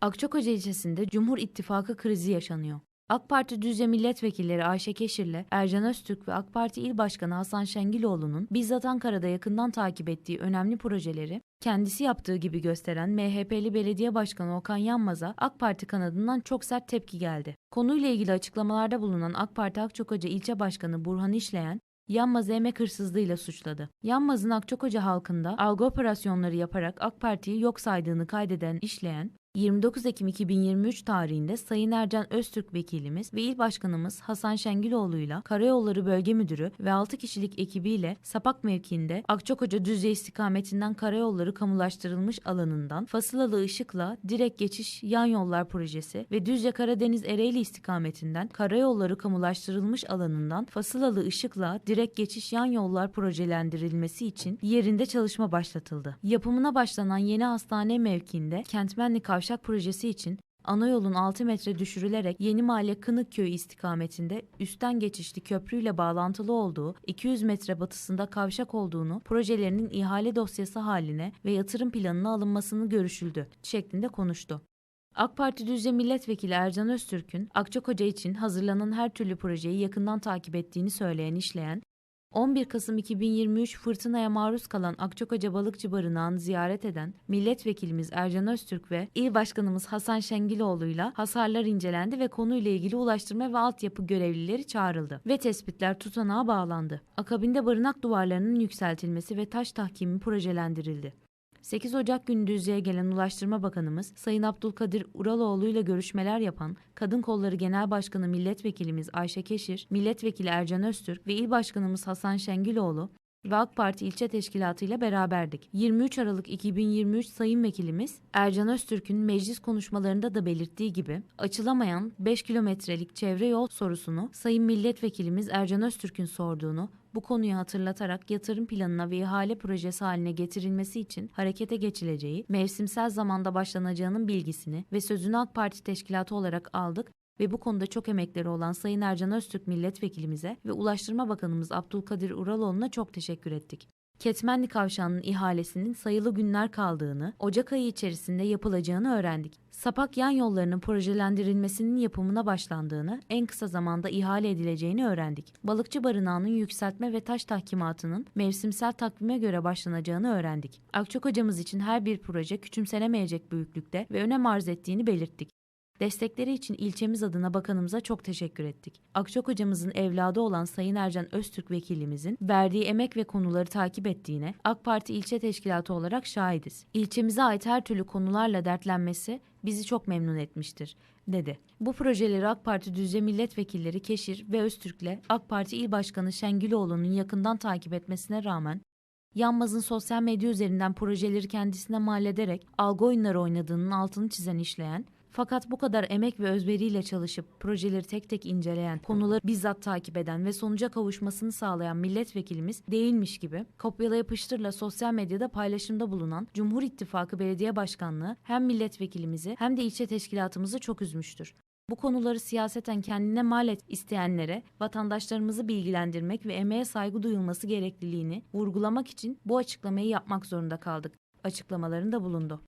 Akçakoca ilçesinde Cumhur İttifakı krizi yaşanıyor. AK Parti Düzce Milletvekilleri Ayşe Keşir'le Ercan Öztürk ve AK Parti İl Başkanı Hasan Şengiloğlu'nun bizzat Ankara'da yakından takip ettiği önemli projeleri kendisi yaptığı gibi gösteren MHP'li Belediye Başkanı Okan Yanmaz'a AK Parti kanadından çok sert tepki geldi. Konuyla ilgili açıklamalarda bulunan AK Parti Akçakoca İlçe Başkanı Burhan İşleyen, Yanmaz'ı emek hırsızlığıyla suçladı. Yanmaz'ın Akçakoca halkında algı operasyonları yaparak AK Parti'yi yok saydığını kaydeden işleyen, 29 Ekim 2023 tarihinde Sayın Ercan Öztürk vekilimiz ve il başkanımız Hasan Şengiloğlu'yla Karayolları Bölge Müdürü ve 6 kişilik ekibiyle Sapak mevkiinde Akçakoca Düzce istikametinden karayolları kamulaştırılmış alanından Fasılalı Işık'la direkt geçiş yan yollar projesi ve Düzce Karadeniz Ereğli istikametinden karayolları kamulaştırılmış alanından Fasılalı Işık'la direkt geçiş yan yollar projelendirilmesi için yerinde çalışma başlatıldı. Yapımına başlanan yeni hastane mevkiinde Kentmenli Kavşak projesi için ana yolun 6 metre düşürülerek Yeni Mahalle Kınıkköy istikametinde üstten geçişli köprüyle bağlantılı olduğu 200 metre batısında kavşak olduğunu projelerinin ihale dosyası haline ve yatırım planına alınmasını görüşüldü şeklinde konuştu. AK Parti Düzce Milletvekili Ercan Öztürk'ün Akçakoca için hazırlanan her türlü projeyi yakından takip ettiğini söyleyen işleyen, 11 Kasım 2023 fırtınaya maruz kalan Akçakoca Balıkçı Barınağı'nı ziyaret eden milletvekilimiz Ercan Öztürk ve il başkanımız Hasan Şengiloğlu'yla hasarlar incelendi ve konuyla ilgili ulaştırma ve altyapı görevlileri çağrıldı ve tespitler tutanağa bağlandı. Akabinde barınak duvarlarının yükseltilmesi ve taş tahkimi projelendirildi. 8 Ocak günü Düzce'ye gelen Ulaştırma Bakanımız Sayın Abdülkadir Uraloğlu ile görüşmeler yapan Kadın Kolları Genel Başkanı Milletvekilimiz Ayşe Keşir, Milletvekili Ercan Öztürk ve İl Başkanımız Hasan Şengiloğlu ve AK Parti ilçe teşkilatı ile beraberdik. 23 Aralık 2023 Sayın Vekilimiz Ercan Öztürk'ün meclis konuşmalarında da belirttiği gibi açılamayan 5 kilometrelik çevre yol sorusunu Sayın Milletvekilimiz Ercan Öztürk'ün sorduğunu bu konuyu hatırlatarak yatırım planına ve ihale projesi haline getirilmesi için harekete geçileceği, mevsimsel zamanda başlanacağının bilgisini ve sözünü AK Parti teşkilatı olarak aldık ve bu konuda çok emekleri olan Sayın Ercan Öztürk milletvekilimize ve Ulaştırma Bakanımız Abdülkadir Uraloğlu'na çok teşekkür ettik. Ketmenli Kavşağı'nın ihalesinin sayılı günler kaldığını, Ocak ayı içerisinde yapılacağını öğrendik. Sapak yan yollarının projelendirilmesinin yapımına başlandığını, en kısa zamanda ihale edileceğini öğrendik. Balıkçı barınağının yükseltme ve taş tahkimatının mevsimsel takvime göre başlanacağını öğrendik. Akçakocamız için her bir proje küçümsenemeyecek büyüklükte ve önem arz ettiğini belirttik. Destekleri için ilçemiz adına bakanımıza çok teşekkür ettik. Akçok hocamızın evladı olan Sayın Ercan Öztürk vekilimizin verdiği emek ve konuları takip ettiğine AK Parti ilçe teşkilatı olarak şahidiz. İlçemize ait her türlü konularla dertlenmesi bizi çok memnun etmiştir, dedi. Bu projeleri AK Parti Düzce Milletvekilleri Keşir ve Öztürk'le AK Parti İl Başkanı Şengiloğlu'nun yakından takip etmesine rağmen Yanmaz'ın sosyal medya üzerinden projeleri kendisine mal ederek algı oyunları oynadığının altını çizen işleyen, fakat bu kadar emek ve özveriyle çalışıp projeleri tek tek inceleyen, konuları bizzat takip eden ve sonuca kavuşmasını sağlayan milletvekilimiz değilmiş gibi kopyala yapıştırla sosyal medyada paylaşımda bulunan Cumhur İttifakı Belediye Başkanlığı hem milletvekilimizi hem de ilçe teşkilatımızı çok üzmüştür. Bu konuları siyaseten kendine mal et isteyenlere vatandaşlarımızı bilgilendirmek ve emeğe saygı duyulması gerekliliğini vurgulamak için bu açıklamayı yapmak zorunda kaldık. Açıklamalarında bulundu.